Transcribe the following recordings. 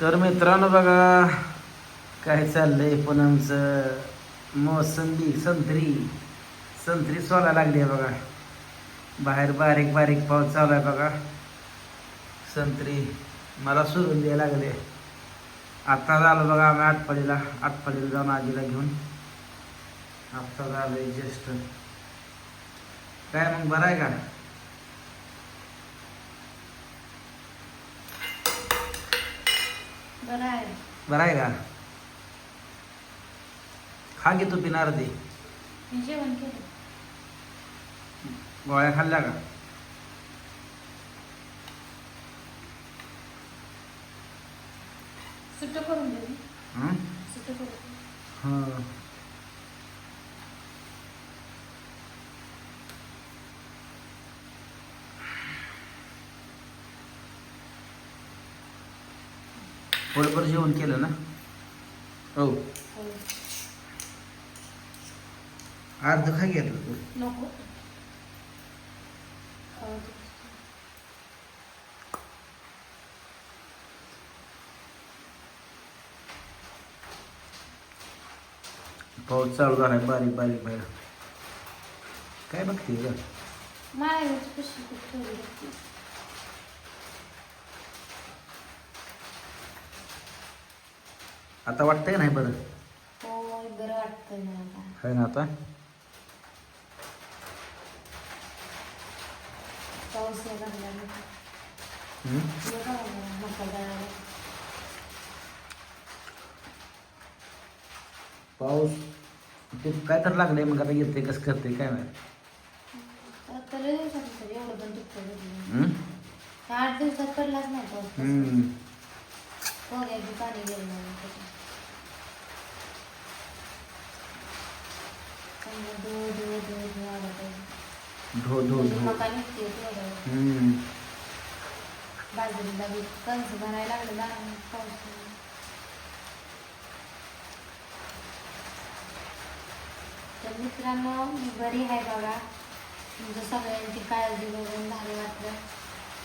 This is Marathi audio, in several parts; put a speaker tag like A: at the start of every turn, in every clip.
A: तर मित्रांनो बघा काय चाललंय पण आमचं? मोसंबी संत्री. संत्री सोला लागली आहे बघा. बाहेर बारीक बारीक पाऊस चालू आहे बघा. संत्री मला सोडून द्यायला लागले. आत्ता झालं बघा आम्ही आटपाडीला. आटपाडीला जाऊन आजीला घेऊन. आत्ता झालंय जस्ट काय मग बरं आहे का?
B: बरं आहे.
A: का? खा की तू पिणार ते. गोळ्या खाल्ल्या का?
B: सुट्ट करून दे मी.
A: हं?
B: सुट्ट करून दे.
A: हं. पोटभर जेवण केलं ना? हो.
B: हो.
A: अर्ध खा घेतलं तू.
B: नको.
A: पाऊस चालू झालाय बारीक बारीक बाहेर. काय बघते
B: पिशवी कुठे ठेवली होती?
A: आता वाटतंय का नाही बरं
B: हो बरं वाटतंय मला आता.
A: आहे ना आता
B: पाऊस यायला लागला ना. बरं वाटलं मका दळायला.
A: पाऊस ते काय तर लागलंय मग आता येते कसं करते काय माहिती
B: आता लय दिवसात तरी एवढं पण टिकतं घरी. आठ दिवसात पडलाच नाही पाऊस. पाणी गेलं धो धो धो बाजरीला कंस भरायला लागलं पाऊस तर मित्रांनो मी बरी आहे बघा तुमचं सगळ्यांची काळजी बघून भारी वाटलं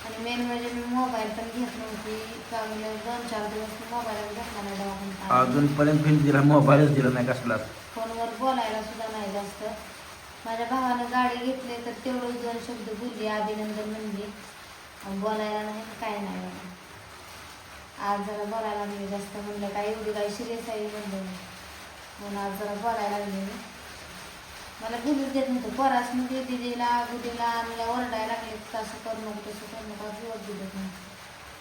B: आणि मेन म्हणजे मी मोबाईल पण घेत नव्हती. चांगले दोन चार दिवस मोबाईल घेतला नाही दवाखान्यात.
A: अजूनपर्यंत दिला मोबाईलच दिला नाही कसलाच
B: फोनवर बोलायला सुद्धा नाही जास्त. माझ्या भावानं गाडी घेतली तर तेवढं दोन शब्द बोलली अभिनंदन म्हणली. आणि बोलायला नाही काय नाही आज जरा बोलायला लागले जास्त म्हणलं काय एवढी काही सिरियस आहे म्हणलं. म्हणून आज जरा बोलायला लागले मला बोलूच देत नव्हतं. पोरास म्हणजे दिदीला गुदीला मला ओरडायला लागले तसं करू नको तसं करू नको अजिबात दिलं नाही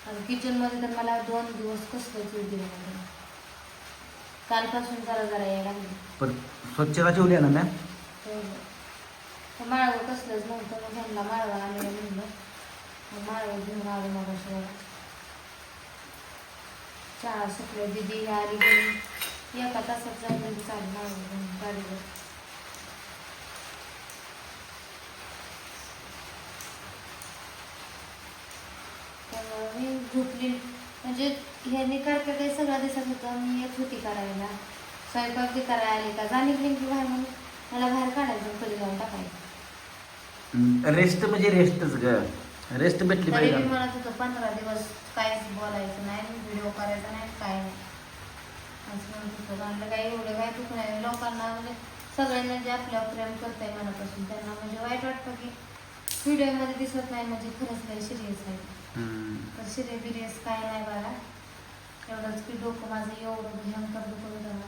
B: आणि किचनमध्ये तर मला दोन दिवस कसलंच येऊ दिलं नाही कालपासून जरा जरा यायला लागले.
A: पण स्वच्छता ठेवली आहे ना मॅम?
B: तर माळवं कसलंच नव्हतं. मग ह्यांना माळवं आणलं म्हणलं. मग माळवं घेऊन आलो मग अशी चहा सुटलं दिदी आली घरी. एका तासात जाऊन चालू माळवं घेऊन गाडीवर त्यामुळे मी झोपली. म्हणजे ह्यांनी करता काही सगळं दिसत होतं मी येत होती करायला. स्वयंपाक बी करायला आली का? जाणी की बाहेर म्हणून मला बाहेर काढायचं कधी जाऊन टाकायचं.
A: रेस्ट म्हणजे रेस्टच ग. रेस्ट भेटली पाहिजे.
B: मी म्हणत होतं पंधरा दिवस काहीच बोलायचं नाही व्हिडिओ करायचा नाही काय नाही. असं म्हणत होतं. म्हणलं काही एवढं काय दुःख नाही लोकांना म्हणजे सगळ्यांना जे आपल्यावर प्रेम करताय मनापासून त्यांना म्हणजे वाईट वाटतं की व्हिडिओमध्ये दिसत नाही म्हणजे खरंच काही सिरियस आहे.
A: हं.
B: तर काय नाही बघा एवढंच की डोकं माझं एवढं भयंकर दुखत होतं ना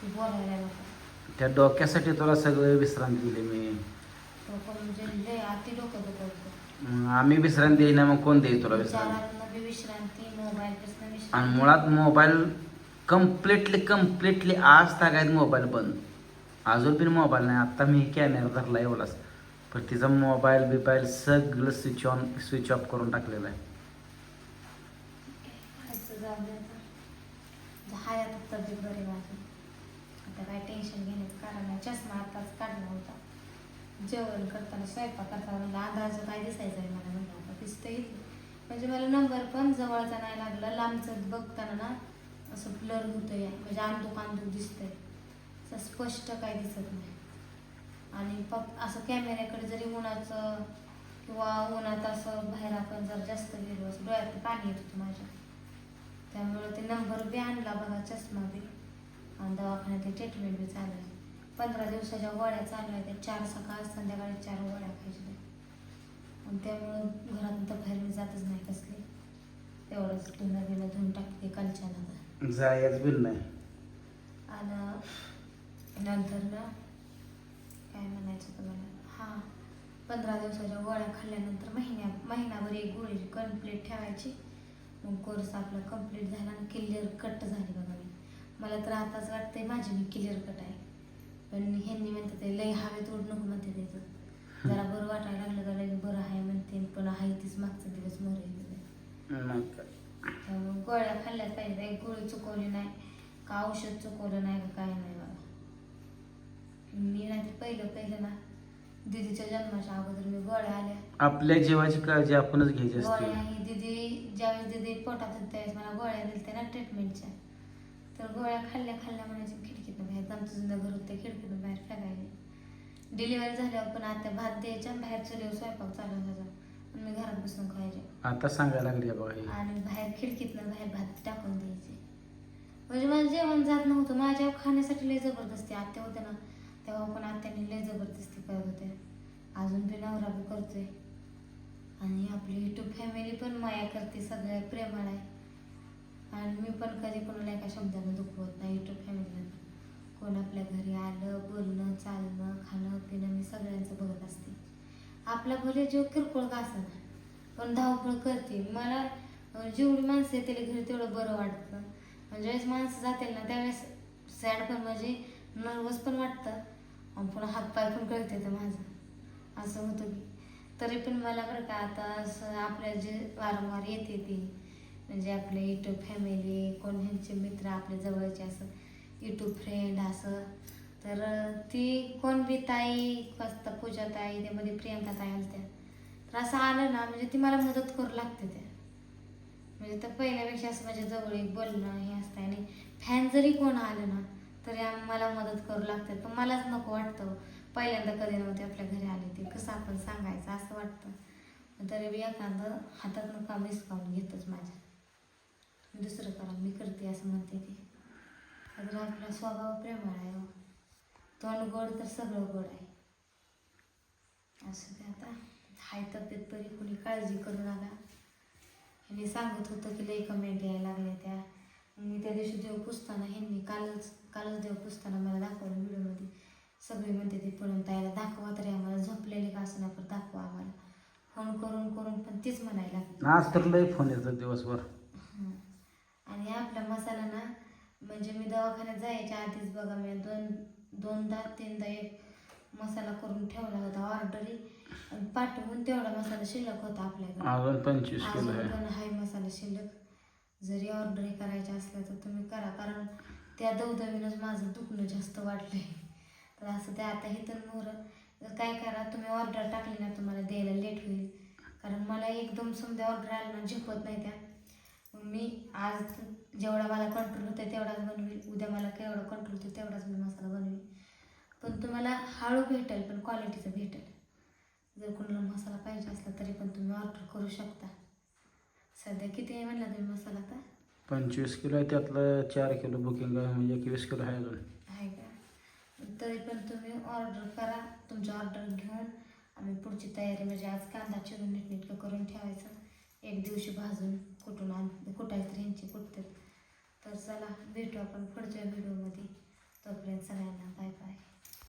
B: की बोलायला नको.
A: त्या डोक्यासाठी तुला सगळं विश्रांती दिली मी.
B: डोकं म्हणजे लय अति डोकं दुखत होतं.
A: आम्ही विश्रांती देईना मग कोण देईल तुला विश्रांती?
B: विश्रांती मोबाईलपासून
A: आणि मुळात मोबाईल कम्प्लिटली कम्प्लिटली आज तागायत मोबाईल बंद. अजून पण मोबाईल नाही आत्ता मी कॅमेरा धरला एवढाच. पण तिचा मोबाईल बिबाईल सगळं स्विच ऑन स्विच ऑफ करून टाकलेलं आहे.
B: खायचं जाऊ दे आता. म्हणजे हाय आता तब्येत बरी माझी. आता काय टेन्शन घेण्याचं कारण नाही. चष्मा आताच काढला होता. जेवण करताना स्वयंपाक करताना मला अंदाज काय दिसायचं आहे मला? म्हणलं आता दिसतंय. म्हणजे मला नंबर पण जवळचा नाही लागला. लांबचं बघताना ना असं ब्लर होतं होतंय. म्हणजे अंधुक अंधुक दिसतंय. असं स्पष्ट काय दिसत नाही. आणि पप असं कॅमेऱ्याकडे जरी उन्हाचं किंवा उन्हात असं बाहेर आपण जर जास्त गेलो असं डोळ्यात पाणी येत होतं माझ्या. त्यामुळे ते नंबर बी आणला बघा चष्मा बी. आणि दवाखान्यात ट्रीटमेंट बी चालू आहे. पंधरा दिवसाच्या गोळ्या चालू आहेत. त्या चार सकाळ संध्याकाळी चार गोळ्या खायच्या आणि त्यामुळं घरातून तर बाहेर मी जातच नाही कसली. तेवढंच धुणं बिणं धुवून टाकते कालच्या आता
A: जायच बिल नाही.
B: आणि नंतर ना काय म्हणायचं तुम्हाला हां पंधरा दिवसाच्या गोळ्या खाल्ल्यानंतर महिन्या महिनाभर एक गोळी कंप्लीट ठेवायची. मग कोर्स आपला कंप्लीट झाला आणि क्लिअर कट झाली बघा मी. मला तर आताच वाटतंय माझी मी क्लिअर कट आहे. पण ह्यांनी म्हणते ते लय हवेत उड नको म्हणते त्याचं. जरा बरं वाटायला लागलं का लय बरं आहे म्हणते पण आहे तीच मागचा दिवस मर गोळ्या खाल्ल्याच पाहिजे एक गोळी चुकवली नाही. का औषध चुकवलं नाही का काय नाही बाबा मी नाही तर पहिलं पहिलं ना दीदीच्या जन्माच्या अगोदर मी गोळ्या आल्या.
A: आपल्या जीवाची काळजी आपणच घ्यायची
B: गोळ्या
A: असते
B: ही दीदी ज्यावेळेस दीदी पोटात होती त्यावेळेस मला गोळ्या दिल्या ना ट्रीटमेंटच्या तर गोळ्या खाल्ल्या खाल्ल्या म्हणायची खिडकीतून बाहेर आमचं जुनं घर होतं खिडकीतून बाहेर फेकायचे डिलिव्हरी झाल्यावर पण आता भात द्यायच्या बाहेर चुलीवर स्वयंपाक चालू व्हायचा आणि मी घरात बसून खायचे
A: आता सांगायला लागली आहे बघा हे.
B: आणि बाहेर खिडकीतनं बाहेर भात टाकून द्यायचे. म्हणजे मला जेवण जात नव्हतं. माझ्या खाण्यासाठी लय जबरदस्ती आत्या होत्या ना. तेव्हा पण आत्याने लय जबरदस्ती करत होते. अजून बी नवरा बी करतोय. आणि आपली युट्यूब फॅमिली पण माया करते सगळ्या प्रेमाळ आहे आणि मी पण कधी कोणाला एका शब्दानं दुखवत नाही युट्यूब फॅमिलीला कोण आपल्या घरी आलं बोलणं चालणं खाणं पिणं मी सगळ्यांचं बघत असते. आपला भले जीव किरकोळ का ना पण धावपळ करते. मला जेवढी माणसं येतील घरी तेवढं बरं वाटतं. म्हणजे ज्यावेळेस माणसं जातील ना त्यावेळेस सॅड पण म्हणजे नर्वस पण वाटतं. आणि पुन्हा हातपाय पण कळते तर माझं. असं होतं की. तरी पण मला बरं का आता असं आपल्या जे वारंवार येते ती म्हणजे आपले युट्यूब फॅमिली कोण ह्यांचे मित्र आपले जवळचे असं युट्यूब फ्रेंड असं तर ती कोण बी ताई फक्त पूजा ताई त्यामध्ये प्रियंका ताई आलत्या. तर असं आलं ना म्हणजे ती मला मदत करू लागते त्या. म्हणजे तर पहिल्यापेक्षा असं माझ्या जवळ एक बोलणं हे असतं आणि फॅन जरी कोण आलं ना तरी आम्हाला मला मदत करू लागतात पण मलाच नको वाटतं. पहिल्यांदा कधी नव्हते आपल्या घरी आले ते. कसं आपण सांगायचं असं वाटतं. तरी बी एखादं हातातनं काम हिसकावून घेतच माझ्या. दुसरं करा मी करते असं म्हणते ते. तर आपला स्वभाव प्रेमळ आहे हो. तोंड गोड तर सगळं गोड आहे. असं ते आता. हाय तब्येत तरी कुणी काळजी करू नका. मी सांगत होतं की लई कमेंट यायला लागल्या त्या. मी त्या दिवशी देव पुसताना ह्यांनी कालच कालच देव पुसताना मला दाखवलं व्हिडिओमध्ये सगळे म्हणते ते पळून ताईला दाखवा तरी आम्हाला झोपलेले का असं पण दाखवा आम्हाला. फोन करून करून पण तीच म्हणायला.
A: आज तर लय फोन येतात दिवसभर.
B: आणि आपला मसाला ना म्हणजे मी दवाखान्यात जायच्या आधीच बघा मी दोन दोनदा तीनदा एक मसाला करून ठेवला होता ऑर्डरी आणि पाठवून तेवढा मसाला शिल्लक होता आपल्याकडे.
A: अजून पंचवीस
B: अजून पण हाय मसाला शिल्लक. जरी ऑर्डर करायच्या असल्या तर तुम्ही करा कारण त्या दवदवीनंच माझं दुखणं जास्त वाढलंय. तर असं ते आता हे तर मोर काय करा तुम्ही ऑर्डर टाकली ना तुम्हाला द्यायला लेट होईल. कारण मला एकदम समजा ऑर्डर आली ना झेपत नाही त्या. मी आज जेवढा मला कंट्रोल होतं तेवढाच बनवेल उद्या मला केवढा कंट्रोल होतं तेवढाच मी मसाला बनवेल पण तुम्हाला हळू भेटेल पण क्वालिटीचं भेटेल. जर कोणाला मसाला पाहिजे असला तरी पण तुम्ही ऑर्डर करू शकता. सध्या किती आहे म्हणला तुम्ही मसाला आता?
A: पंचवीस किलो आहे त्यातलं चार किलो बुकिंग आहे म्हणजे एकवीस किलो आहे अजून.
B: आहे का? तरी पण तुम्ही ऑर्डर करा तुमची ऑर्डर घेऊन आम्ही पुढची तयारी म्हणजे आज कांदा चिरून नीटनेटकं करून ठेवायचं. एक दिवशी भाजून कुठून आण कुठायचं ह्यांची कुठतात तर चला भेटू आपण पुढच्या व्हिडिओमध्ये तोपर्यंत सगळ्यांना